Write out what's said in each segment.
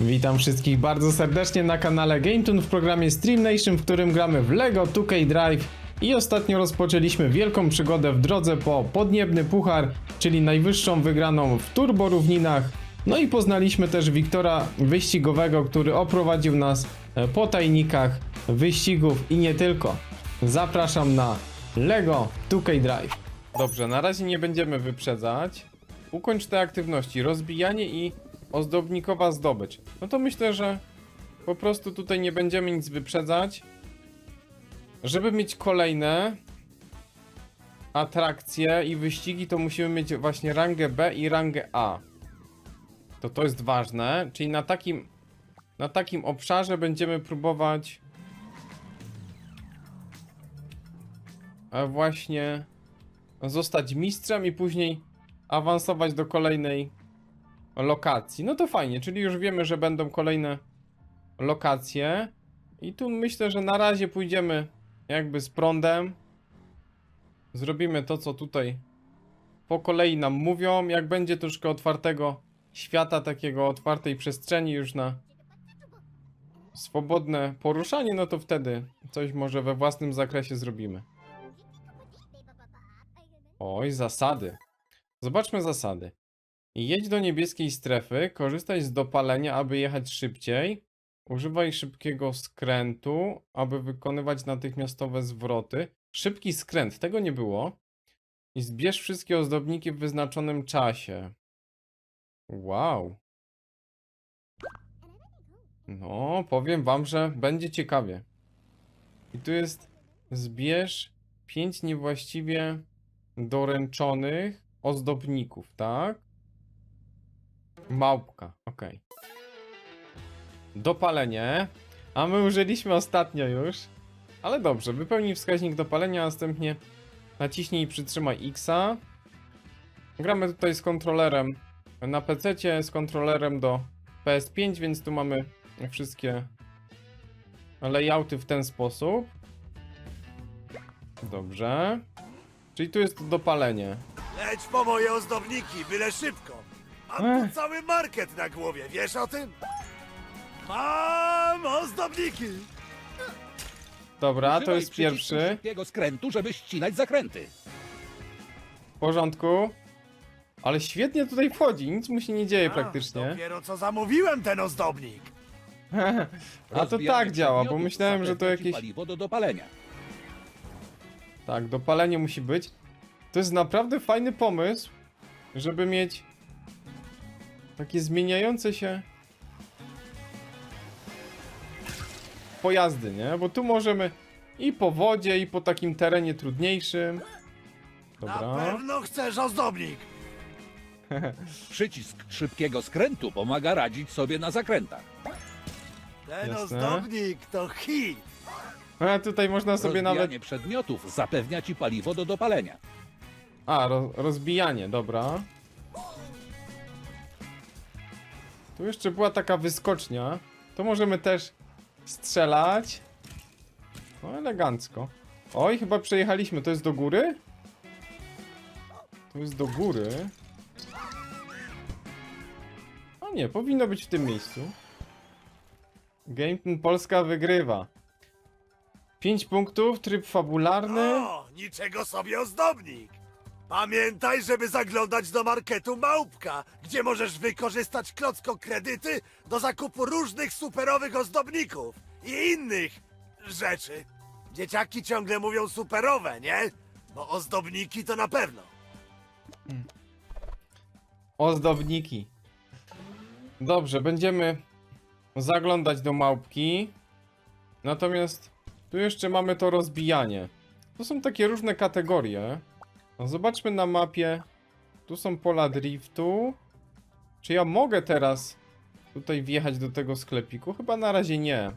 Witam wszystkich bardzo serdecznie na kanale GameToon w programie Stream Nation, w którym gramy w LEGO 2K Drive i ostatnio rozpoczęliśmy wielką przygodę w drodze po podniebny puchar, czyli najwyższą wygraną w turbo równinach. No i poznaliśmy też Wiktora wyścigowego, który oprowadził nas e, po tajnikach wyścigów i nie tylko. Zapraszam na LEGO 2K Drive. Dobrze, na razie nie będziemy wyprzedzać. Ukończ te aktywności, rozbijanie i ozdobnikowa zdobycz. No to myślę, że po prostu tutaj nie będziemy nic wyprzedzać. Żeby mieć kolejne atrakcje i wyścigi, to musimy mieć właśnie rangę B i rangę A. To to jest ważne, czyli na takim na takim obszarze będziemy próbować e, właśnie zostać mistrzem i później awansować do kolejnej lokacji. No to fajnie, czyli już wiemy, że będą kolejne lokacje. I tu myślę, że na razie pójdziemy jakby z prądem. Zrobimy to, co tutaj po kolei nam mówią. Jak będzie troszkę otwartego świata, takiego otwartej przestrzeni już na swobodne poruszanie, no to wtedy coś może we własnym zakresie zrobimy. Oj, zasady. Zobaczmy zasady. Jedź do niebieskiej strefy, korzystaj z dopalenia, aby jechać szybciej. Używaj szybkiego skrętu, aby wykonywać natychmiastowe zwroty. Szybki skręt, tego nie było. I zbierz wszystkie ozdobniki w wyznaczonym czasie. Wow. No, powiem wam, że będzie ciekawie. I tu jest zbierz pięć niewłaściwie doręczonych ozdobników, tak? Małpka, okej. Dopalenie. A my użyliśmy ostatnio już. Ale dobrze, wypełnij wskaźnik dopalenia, a następnie naciśnij i przytrzymaj X-a. Gramy tutaj z kontrolerem na PC, z kontrolerem do PS5, więc tu mamy wszystkie layouty w ten sposób. Dobrze. Czyli tu jest dopalenie. Leć po moje ozdobniki, byle szybko. Mam Ech. tu cały market na głowie, wiesz o tym? Mam ozdobniki! Dobra, to Używaj jest przycisku pierwszy. szybkiego skrętu, żeby ścinać zakręty. W porządku. Ale świetnie tutaj wchodzi, nic mu się nie dzieje A, praktycznie. Dopiero co zamówiłem ten ozdobnik. A to Rozbijanie tak działa, bo przedmiotów myślałem, że to zapewnia ci jakieś... paliwo do dopalenia. Tak, dopalenie musi być. To jest naprawdę fajny pomysł, żeby mieć takie zmieniające się pojazdy, nie? Bo tu możemy i po wodzie, i po takim terenie trudniejszym. Na Dobra. pewno chcesz ozdobnik. Przycisk szybkiego skrętu pomaga radzić sobie na zakrętach. Ten Jasne. ozdobnik to hit. A tutaj można sobie Rozbijanie nawet... przedmiotów zapewnia ci paliwo do dopalenia. A, ro rozbijanie, dobra. Tu jeszcze była taka wyskocznia. To możemy też strzelać. No elegancko. Oj, chyba przejechaliśmy. To jest do góry? To jest do góry. O nie, powinno być w tym miejscu. GameToon Polska wygrywa. 5 punktów, tryb fabularny. O, niczego sobie ozdobnik. Pamiętaj, żeby zaglądać do marketu Małpka, gdzie możesz wykorzystać klocko kredyty do zakupu różnych superowych ozdobników i innych rzeczy. Dzieciaki ciągle mówią superowe, nie? Bo ozdobniki to na pewno. Ozdobniki. Dobrze, będziemy zaglądać do małpki. Natomiast tu jeszcze mamy to rozbijanie. To są takie różne kategorie. No, zobaczmy na mapie. Tu są pola driftu. Czy ja mogę teraz tutaj wjechać do tego sklepiku? Chyba na razie nie.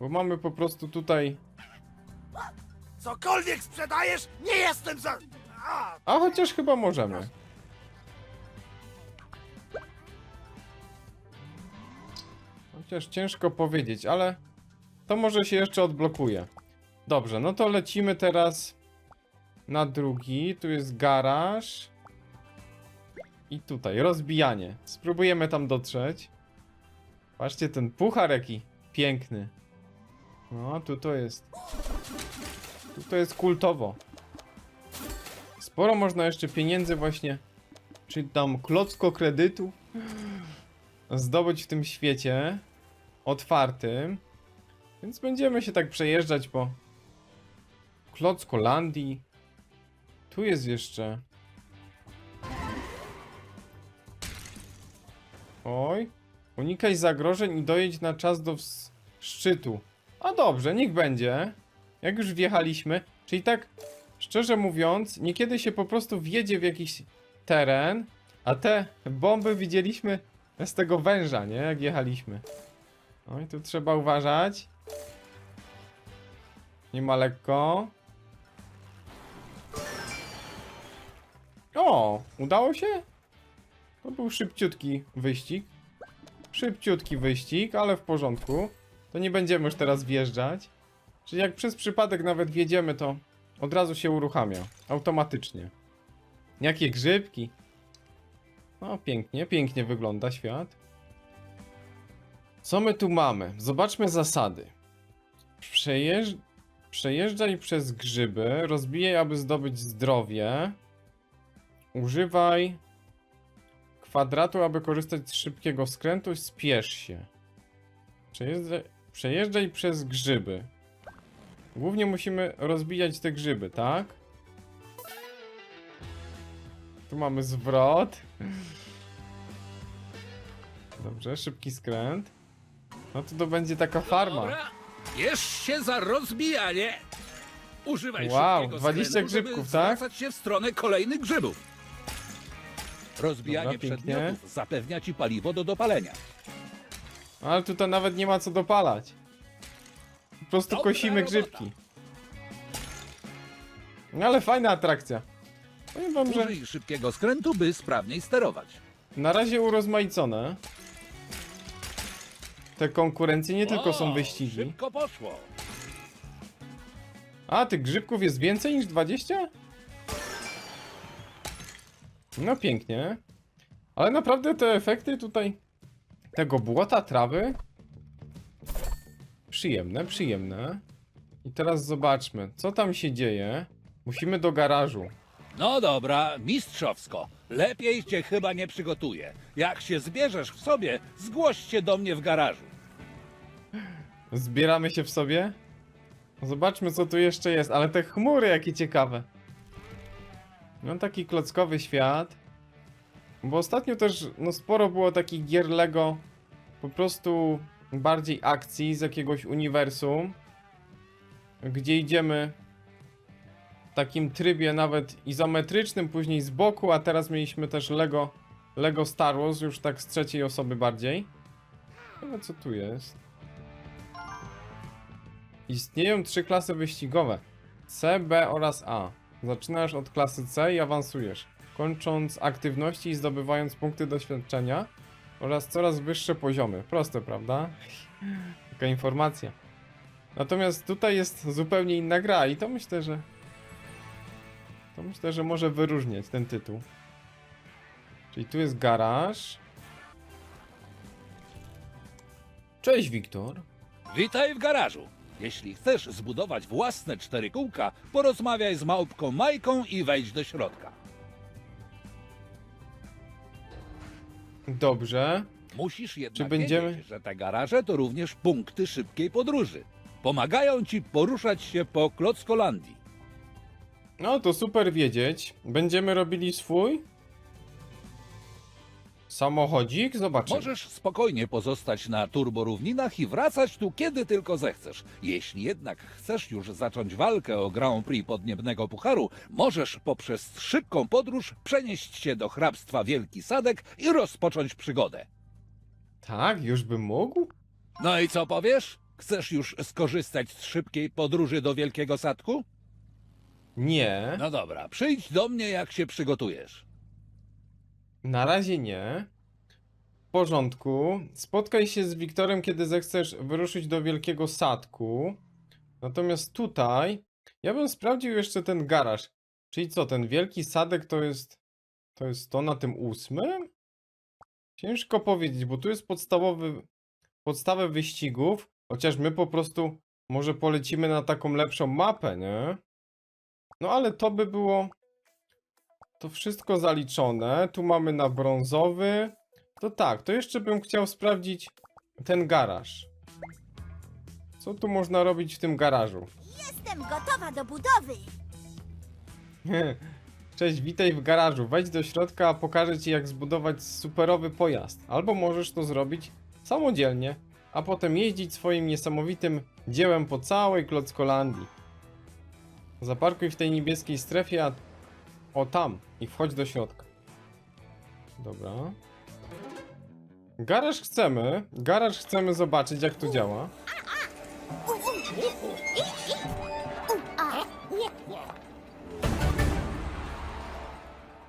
Bo mamy po prostu tutaj... Cokolwiek sprzedajesz, nie jestem za... A, A chociaż chyba możemy. Chociaż ciężko powiedzieć, ale to może się jeszcze odblokuje. Dobrze, no to lecimy teraz na drugi. Tu jest garaż. I tutaj rozbijanie. Spróbujemy tam dotrzeć. Patrzcie, ten puchar jaki piękny. No, tu to jest. Tu to jest kultowo. Sporo można jeszcze pieniędzy właśnie, czy tam klocko kredytu zdobyć w tym świecie otwartym. Więc będziemy się tak przejeżdżać po Klockolandii. Tu jest jeszcze. Oj. Unikaj zagrożeń i dojedź na czas do szczytu. A dobrze, niech będzie. Jak już wjechaliśmy. Czyli tak, szczerze mówiąc, niekiedy się po prostu wjedzie w jakiś teren, a te bomby widzieliśmy z tego węża, nie? Jak jechaliśmy. Oj, tu trzeba uważać. Nie ma lekko. O, udało się? To był szybciutki wyścig. Szybciutki wyścig, ale w porządku. To nie będziemy już teraz wjeżdżać. Czyli jak przez przypadek nawet wjedziemy, to od razu się uruchamia. Automatycznie. Jakie grzybki. No, pięknie, pięknie wygląda świat. Co my tu mamy? Zobaczmy zasady. Przejeżdż... Przejeżdżaj przez grzyby, rozbijaj, aby zdobyć zdrowie. Używaj kwadratu, aby korzystać z szybkiego skrętu, spiesz się. Przejeżdżaj, przejeżdżaj przez grzyby. Głównie musimy rozbijać te grzyby, tak? Tu mamy zwrot. Dobrze, szybki skręt. No to to będzie taka farma. Dobra, bierz się za rozbijanie. Używaj Wow, szybkiego 20 skrętu, żeby grzybków, tak? zwracać się w stronę kolejnych grzybów. Rozbijanie Dobra, pięknie. przedmiotów zapewnia ci paliwo do dopalenia. Ale tutaj nawet nie ma co dopalać. Po prostu Dobra kosimy robota. grzybki. No ale fajna atrakcja. Powiem wam, że Użyj szybkiego skrętu, by sprawniej sterować. na razie urozmaicone. Te konkurencje nie tylko są O, wyścigi. Szybko poszło. A, tych grzybków jest więcej niż 20? No pięknie. Ale naprawdę te efekty tutaj tego błota, trawy przyjemne, przyjemne. I teraz zobaczmy, co tam się dzieje. Musimy do garażu. No dobra, mistrzowsko. Lepiej cię chyba nie przygotuję. Jak się zbierzesz w sobie, zgłoś się do mnie w garażu. Zbieramy się w sobie. Zobaczmy, co tu jeszcze jest. Ale te chmury, jakie ciekawe. No taki klockowy świat. Bo ostatnio też no, sporo było takich gier Lego. Po prostu bardziej akcji z jakiegoś uniwersum. Gdzie idziemy w takim trybie nawet izometrycznym, później z boku, a teraz mieliśmy też Lego, Lego Star Wars, już tak z trzeciej osoby bardziej. Ale co tu jest? Istnieją trzy klasy wyścigowe: C, B oraz A. Zaczynasz od klasy C i awansujesz, kończąc aktywności i zdobywając punkty doświadczenia oraz coraz wyższe poziomy. Proste, prawda? Taka informacja. Natomiast tutaj jest zupełnie inna gra i to myślę, że to myślę, że może wyróżniać ten tytuł. Czyli tu jest garaż. Cześć, Wiktor. Witaj w garażu. Jeśli chcesz zbudować własne cztery kółka, porozmawiaj z małpką Majką i wejdź do środka. Dobrze. Musisz jednak Czy będziemy- wiedzieć, że te garaże to również punkty szybkiej podróży. Pomagają ci poruszać się po Klockolandii. No to super wiedzieć. Będziemy robili swój samochodzik? Zobaczymy. Możesz spokojnie pozostać na turborówninach i wracać tu kiedy tylko zechcesz. Jeśli jednak chcesz już zacząć walkę o Grand Prix podniebnego pucharu, możesz poprzez szybką podróż przenieść się do hrabstwa Wielki Sadek i rozpocząć przygodę. Tak, już bym mógł? No i co powiesz? Chcesz już skorzystać z szybkiej podróży do Wielkiego Sadku? Nie. No dobra, przyjdź do mnie jak się przygotujesz. Na razie nie. W porządku. Spotkaj się z Wiktorem, kiedy zechcesz wyruszyć do Wielkiego Sadku. Natomiast tutaj ja bym sprawdził jeszcze ten garaż. Czyli co, ten Wielki Sadek to jest to jest to na tym ósmym? Ciężko powiedzieć, bo tu jest podstawowy podstawę wyścigów, chociaż my po prostu może polecimy na taką lepszą mapę, nie? No ale to by było to wszystko zaliczone. Tu mamy na brązowy. To tak, to jeszcze bym chciał sprawdzić ten garaż. Co tu można robić w tym garażu? Jestem gotowa do budowy. Cześć, witaj w garażu. Wejdź do środka, a pokażę ci jak zbudować superowy pojazd. Albo możesz to zrobić samodzielnie, a potem jeździć swoim niesamowitym dziełem po całej Klockolandii. Zaparkuj w tej niebieskiej strefie, a... O tam, i wchodź do środka. Dobra. Garaż chcemy, garaż chcemy zobaczyć jak to działa.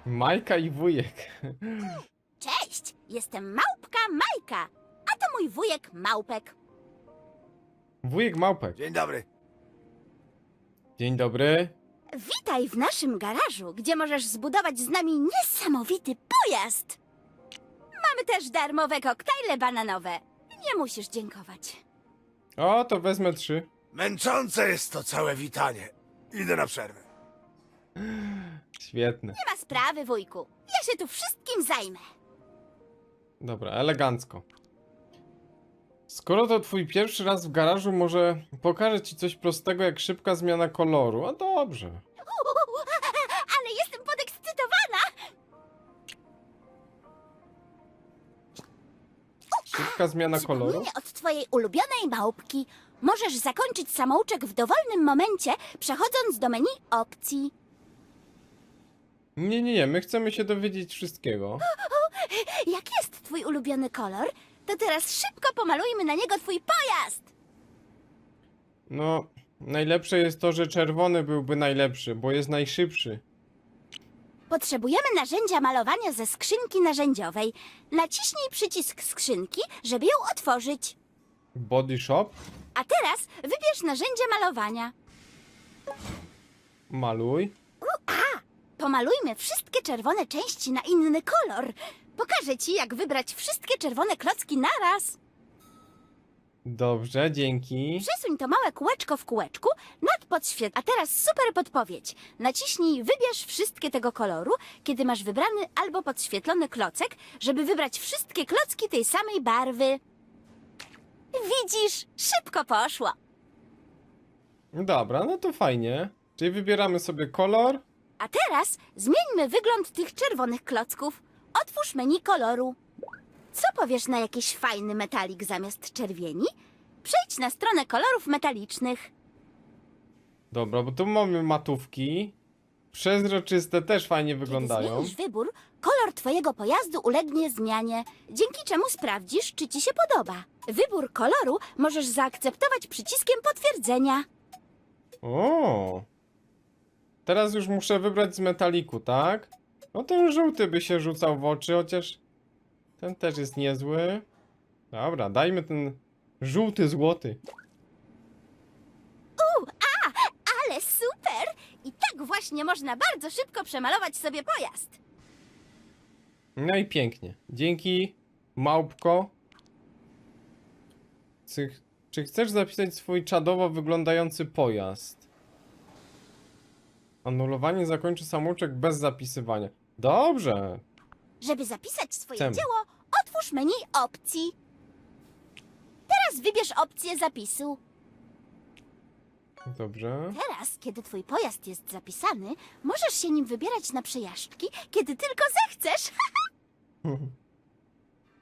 Majka i wujek. Cześć, jestem małpka Majka, a to mój wujek Małpek. Wujek Małpek. Dzień dobry. Dzień dobry. Witaj w naszym garażu, gdzie możesz zbudować z nami niesamowity pojazd. Mamy też darmowe koktajle bananowe. Nie musisz dziękować. O, to wezmę trzy. Męczące jest to całe witanie. Idę na przerwę. Świetne. Nie ma sprawy, wujku. Ja się tu wszystkim zajmę. Dobra, elegancko. Skoro to twój pierwszy raz w garażu, może pokażę ci coś prostego jak szybka zmiana koloru. A dobrze. Uuu, Ale jestem podekscytowana. Szybka zmiana koloru? Przypomnienie od twojej ulubionej małpki. Możesz zakończyć samouczek w dowolnym momencie, przechodząc do menu opcji. Nie, nie, nie, my chcemy się dowiedzieć wszystkiego. Jaki jest twój ulubiony kolor? To teraz szybko pomalujmy na niego twój pojazd! No, najlepsze jest to, że czerwony byłby najlepszy, bo jest najszybszy. Potrzebujemy narzędzia malowania ze skrzynki narzędziowej. Naciśnij przycisk skrzynki, żeby ją otworzyć. Body Shop? A teraz wybierz narzędzie malowania. Maluj. Pomalujmy wszystkie czerwone części na inny kolor. Pokażę ci, jak wybrać wszystkie czerwone klocki naraz. Dobrze, dzięki. Przesuń to małe kółeczko w kółeczku nad podświet. A teraz super podpowiedź. Naciśnij wybierz wszystkie tego koloru, kiedy masz wybrany albo podświetlony klocek, żeby wybrać wszystkie klocki tej samej barwy. Widzisz, szybko poszło. Dobra, no to fajnie. Czyli wybieramy sobie kolor. A teraz zmieńmy wygląd tych czerwonych klocków. Otwórz menu koloru. Co powiesz na jakiś fajny metalik zamiast czerwieni? Przejdź na stronę kolorów metalicznych. Dobra, bo tu mamy matówki. Przezroczyste też fajnie Kiedy wyglądają. zmienisz wybór, kolor twojego pojazdu ulegnie zmianie, dzięki czemu sprawdzisz, czy ci się podoba. Wybór koloru możesz zaakceptować przyciskiem potwierdzenia. O. Teraz już muszę wybrać z metaliku, tak? No ten żółty by się rzucał w oczy, chociaż ten też jest niezły. Dobra, dajmy ten żółty złoty. Ale super! I tak właśnie można bardzo szybko przemalować sobie pojazd. No i pięknie. Dzięki, małpko. Czy, czy chcesz zapisać swój czadowo wyglądający pojazd? Anulowanie zakończy samouczek bez zapisywania. Dobrze. Żeby zapisać swoje Chcemy. dzieło, otwórz menu opcji. Teraz wybierz opcję zapisu. Dobrze. Teraz, kiedy twój pojazd jest zapisany, możesz się nim wybierać na przejażdżki, kiedy tylko zechcesz.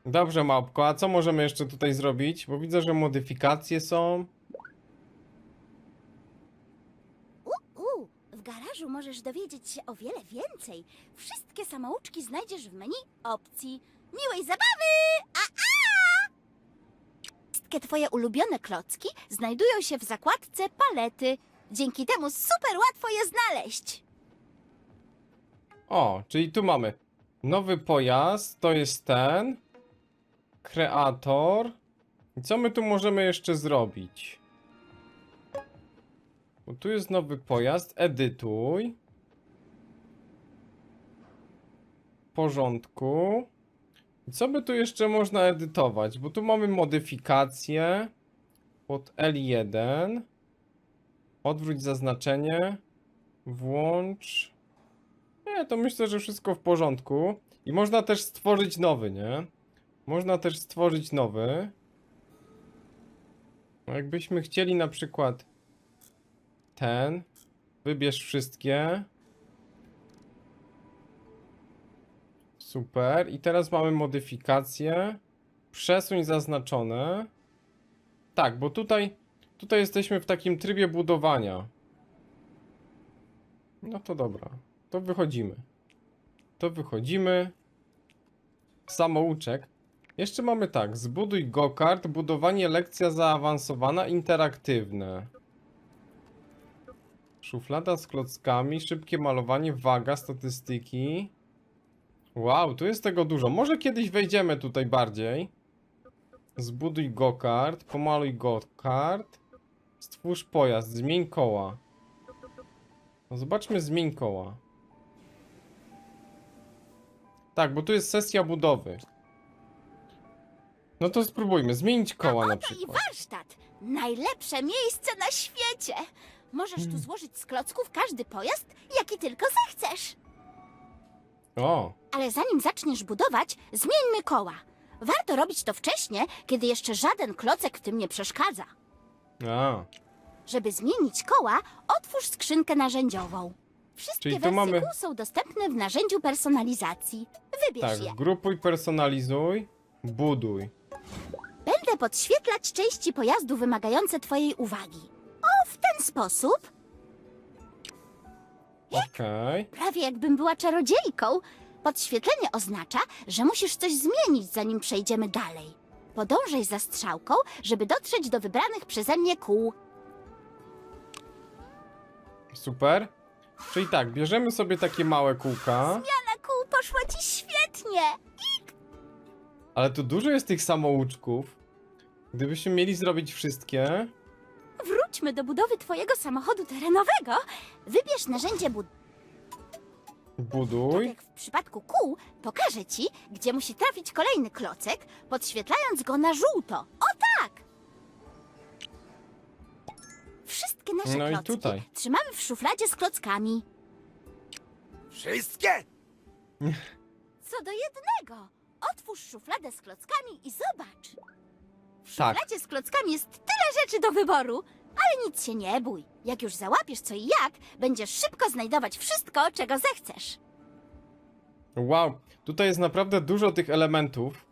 Dobrze, małpko, a co możemy jeszcze tutaj zrobić? Bo widzę, że modyfikacje są. Uuu, w garażu możesz dowiedzieć się o wiele więcej. Wszystkie samouczki znajdziesz w menu opcji. Miłej zabawy! A, a! Wszystkie twoje ulubione klocki znajdują się w zakładce palety. Dzięki temu super łatwo je znaleźć. O, czyli tu mamy nowy pojazd, to jest ten. Kreator. I co my tu możemy jeszcze zrobić? Bo tu jest nowy pojazd, edytuj. W porządku. I Co by tu jeszcze można edytować? Bo tu mamy modyfikacje pod L1. Odwróć zaznaczenie. Włącz. Nie, to myślę, że wszystko w porządku. I można też stworzyć nowy, nie? Można też stworzyć nowy. No jakbyśmy chcieli na przykład ten. Wybierz wszystkie. Super. I teraz mamy modyfikację. Przesuń zaznaczone. Tak, bo tutaj, tutaj jesteśmy w takim trybie budowania. No to dobra. To wychodzimy. To wychodzimy. Samouczek. Jeszcze mamy tak. Zbuduj go-kart, budowanie lekcja zaawansowana, interaktywne. Szuflada z klockami, szybkie malowanie, waga, statystyki. Wow, tu jest tego dużo. Może kiedyś wejdziemy tutaj bardziej. Zbuduj go-kart, pomaluj go-kart. Stwórz pojazd, zmień koła. No zobaczmy, zmień koła. Tak, bo tu jest sesja budowy. No to spróbujmy, zmienić koła na Oto i przykład. warsztat! Najlepsze miejsce na świecie! Możesz Hmm. tu złożyć z klocków każdy pojazd, jaki tylko zechcesz. O, Ale zanim zaczniesz budować, zmieńmy koła. Warto robić to wcześnie, kiedy jeszcze żaden klocek w tym nie przeszkadza. a. Żeby zmienić koła, otwórz skrzynkę narzędziową. Wszystkie Czyli tu wersje mamy- kół są dostępne w narzędziu personalizacji. Wybierz je. Tak, grupuj, personalizuj, buduj. Będę podświetlać części pojazdu wymagające Twojej uwagi. W ten sposób, Okej. prawie jakbym była czarodziejką. Podświetlenie oznacza, że musisz coś zmienić, zanim przejdziemy dalej. Podążaj za strzałką, żeby dotrzeć do wybranych przeze mnie kół. Super. Czyli tak, bierzemy sobie takie małe kółka, Na kół poszło Ci świetnie! ale tu dużo jest tych samouczków. Gdybyśmy mieli zrobić wszystkie, Wróćmy do budowy Twojego samochodu terenowego. Wybierz narzędzie bud... Tak buduj. jak w przypadku kół, pokażę Ci, gdzie musi trafić kolejny klocek, podświetlając go na żółto. O tak! Wszystkie nasze No i klocki tutaj. trzymamy w szufladzie z klockami. Wszystkie? Co do jednego, otwórz szufladę z klockami i zobacz. W Tak. szufladzie z klockami jest tyle rzeczy do wyboru, ale nic się nie bój. Jak już załapiesz co i jak, będziesz szybko znajdować wszystko, czego zechcesz. Wow, tutaj jest naprawdę dużo tych elementów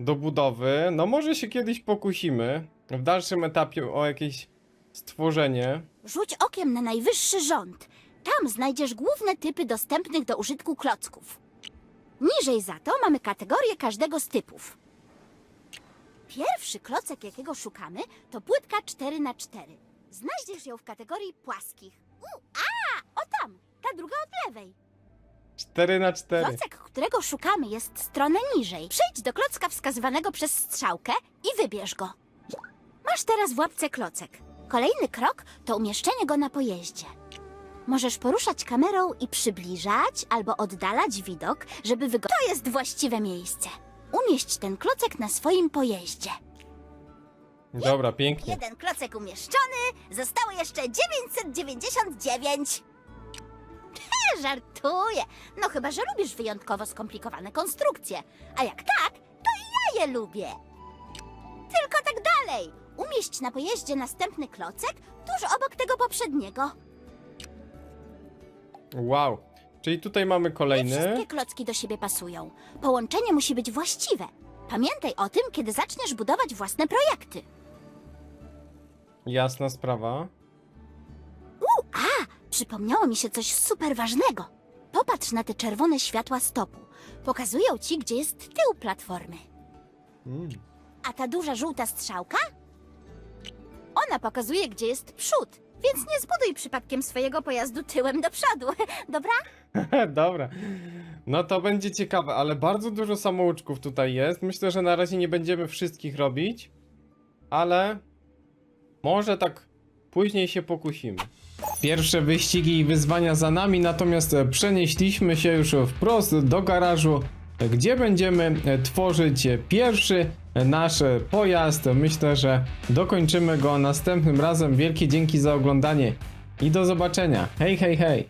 do budowy. No może się kiedyś pokusimy w dalszym etapie o jakieś stworzenie. Rzuć okiem na najwyższy rząd. Tam znajdziesz główne typy dostępnych do użytku klocków. Niżej za to mamy kategorię każdego z typów. Pierwszy klocek, jakiego szukamy, to płytka 4 na 4 Znajdziesz ją w kategorii płaskich. U, a, o tam, ta druga od lewej. 4 na 4 Klocek, którego szukamy, jest stronę niżej. Przejdź do klocka wskazywanego przez strzałkę i wybierz go. Masz teraz w łapce klocek. Kolejny krok to umieszczenie go na pojeździe. Możesz poruszać kamerą i przybliżać albo oddalać widok, żeby wygo... To jest właściwe miejsce. Umieść ten klocek na swoim pojeździe. Dobra, pięknie. Jeden klocek umieszczony, zostało jeszcze 999. Żartuję. No chyba, że lubisz wyjątkowo skomplikowane konstrukcje. A jak tak, to i ja je lubię. Tylko tak dalej. Umieść na pojeździe następny klocek tuż obok tego poprzedniego. Wow. Czyli tutaj mamy Nie kolejny. wszystkie klocki do siebie pasują. Połączenie musi być właściwe. Pamiętaj o tym, kiedy zaczniesz budować własne projekty. Jasna sprawa. A, przypomniało mi się coś super ważnego. Popatrz na te czerwone światła stopu. Pokazują ci, gdzie jest tył platformy. Mm. A ta duża żółta strzałka? Ona pokazuje, gdzie jest przód. Więc nie zbuduj przypadkiem swojego pojazdu tyłem do przodu. Dobra? Dobra. No to będzie ciekawe, ale bardzo dużo samouczków tutaj jest. Myślę, że na razie nie będziemy wszystkich robić, ale może tak później się pokusimy. Pierwsze wyścigi i wyzwania za nami, natomiast przenieśliśmy się już wprost do garażu, gdzie będziemy e, tworzyć pierwszy e, nasz e, pojazd. Myślę, że dokończymy go następnym razem. Wielkie dzięki za oglądanie i do zobaczenia. Hej, hej, hej!